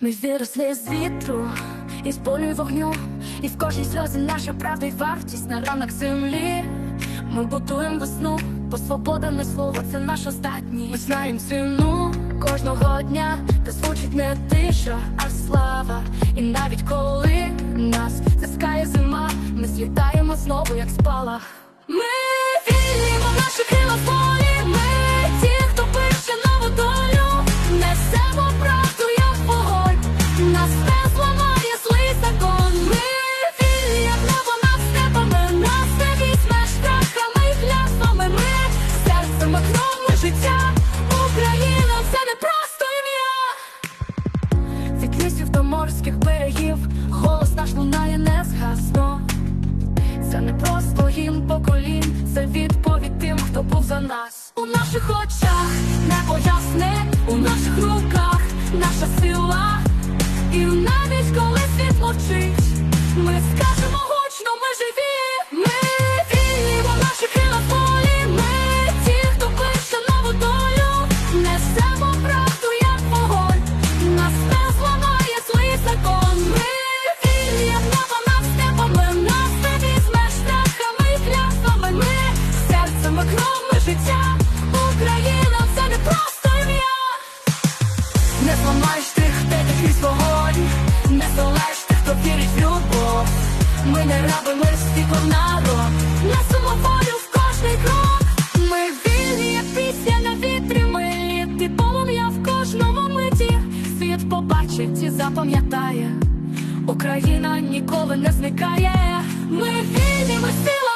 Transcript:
Ми виросли з вітру, із полю й вогню, і в кожній сльозі наша правда й вартість на ранок землі. Ми будуємо весну, бо свобода не слово, це наш останній. Ми знаємо ціну кожного дня, де звучить не тиша, а слава. І навіть коли нас заскає зима, ми злітаємо знову, як спалах. Ми окном життя, Україна це не просто ім'я. Від лісів до морських берегів, голос наш лунає не згасно. Це не просто гімн поколінь, це відповідь тим, хто був за нас. У наших очах небо ясне, у наших руках наша сила. І навіть коли світ мовчить, ми скажемо Ми не раби, ми світло народ, несемо волю в кожний крок. Ми вільні, як пісня на вітрі, ми літи полум'я в кожному миті. Світ побачить і запам'ятає. Україна ніколи не зникає. Ми вільні, ми сила,